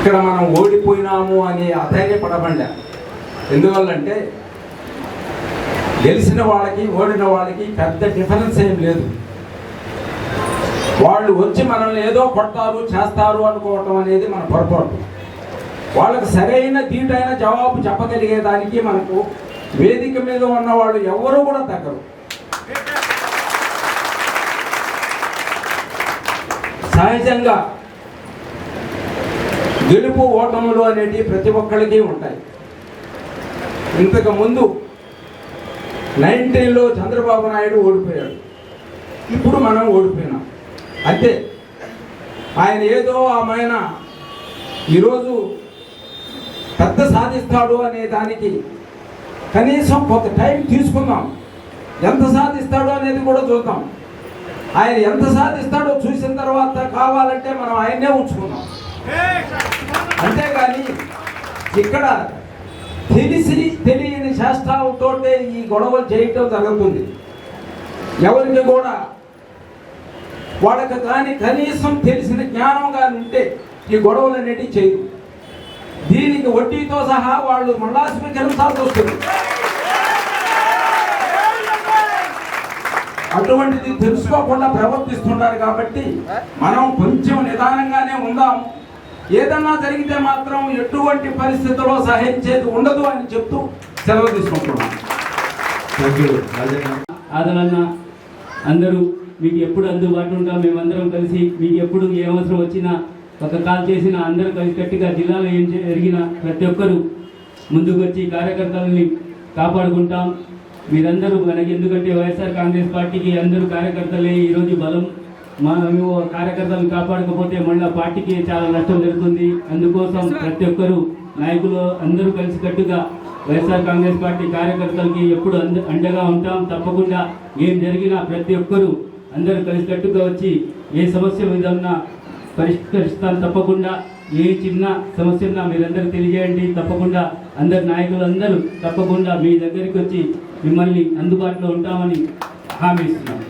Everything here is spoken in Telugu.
ఇక్కడ మనం ఓడిపోయినాము అని అధైర్యపడబండ ఎందువల్లంటే గెలిచిన వాళ్ళకి ఓడిన వాళ్ళకి పెద్ద డిఫరెన్స్ ఏం లేదు. వాళ్ళు వచ్చి మనల్ని ఏదో కొడతారు చేస్తారు అనుకోవటం అనేది మన పొరపాటు. వాళ్ళకి సరైన దీటైన జవాబు చెప్పగలిగేదానికి మనకు వేదిక మీద ఉన్న వాళ్ళు ఎవరు కూడా తగ్గరు. సహజంగా గెలుపు ఓటములు అనేటివి ప్రతి ఒక్కరికి ఉంటాయి. ఇంతకుముందు నైన్టీన్లో చంద్రబాబు నాయుడు ఓడిపోయాడు. ఇప్పుడు మనం ఓడిపోయినాం. అంతే. ఆయన ఏదో ఆమెన ఈరోజు పెద్ద సాధిస్తాడు అనే దానికి కనీసం కొంత టైం తీసుకుందాం. ఎంత సాధిస్తాడో అనేది కూడా చూద్దాం. ఆయన ఎంత సాధిస్తాడో చూసిన తర్వాత కావాలంటే మనం ఆయన్నే ఉంచుకుందాం. అంతేకాని ఇక్కడ తెలిసి తెలియని శాస్త్రాలతోటే ఈ గొడవలు చేయటం జరుగుతుంది. ఎవరికి కూడా వాళ్ళకి కానీ కనీసం తెలిసిన జ్ఞానం కానీ ఉంటే ఈ గొడవలు అనేటివి చేయరు. దీనికి వడ్డీతో సహా వాళ్ళు మళ్ళా స్వీకరించాల్సి వస్తుంది అటువంటిది తెలుసుకోకుండా ప్రవర్తిస్తున్నారు కాబట్టి మనం కొంచెం నిదానంగానే ఉందాం ఏదన్నా జరిగితే మాత్రం ఎటువంటి పరిస్థితుల్లో సహించేది ఉండదు అని చెప్తూ సెలవు తీసుకుంటున్నాం ఆదరణ అందరూ మీకు ఎప్పుడు అందుబాటు ఉంటాం మేమందరం కలిసి మీకు ఎప్పుడు ఏ అవసరం వచ్చినా ఒక కాల్ చేసిన అందరూ కలిసి గట్టిగా జిల్లాలో ఏం జరిగినా ప్రతి ఒక్కరూ ముందుకు వచ్చి కార్యకర్తలని కాపాడుకుంటాం. మీరందరూ మనకి ఎందుకంటే వైఎస్ఆర్ కాంగ్రెస్ పార్టీకి అందరూ కార్యకర్తలే ఈరోజు బలం మేము కార్యకర్తలను కాపాడకపోతే మళ్ళీ పార్టీకి చాలా నష్టం జరుగుతుంది. అందుకోసం ప్రతి ఒక్కరూ నాయకులు అందరూ కలిసికట్టుగా వైఎస్ఆర్ కాంగ్రెస్ పార్టీ కార్యకర్తలకి ఎప్పుడు అండగా ఉంటాం. తప్పకుండా ఏం జరిగినా ప్రతి ఒక్కరూ అందరూ కలిసికట్టుగా వచ్చి ఏ సమస్య మీద ఉన్నా పరిష్కరిస్తాం. తప్పకుండా ఏ చిన్న సమస్య ఉన్నా మీరందరూ తెలియజేయండి. తప్పకుండా అందరు నాయకులు అందరూ తప్పకుండా మీ దగ్గరికి వచ్చి మిమ్మల్ని అందుబాటులో ఉంటామని హామీ ఇస్తున్నాం.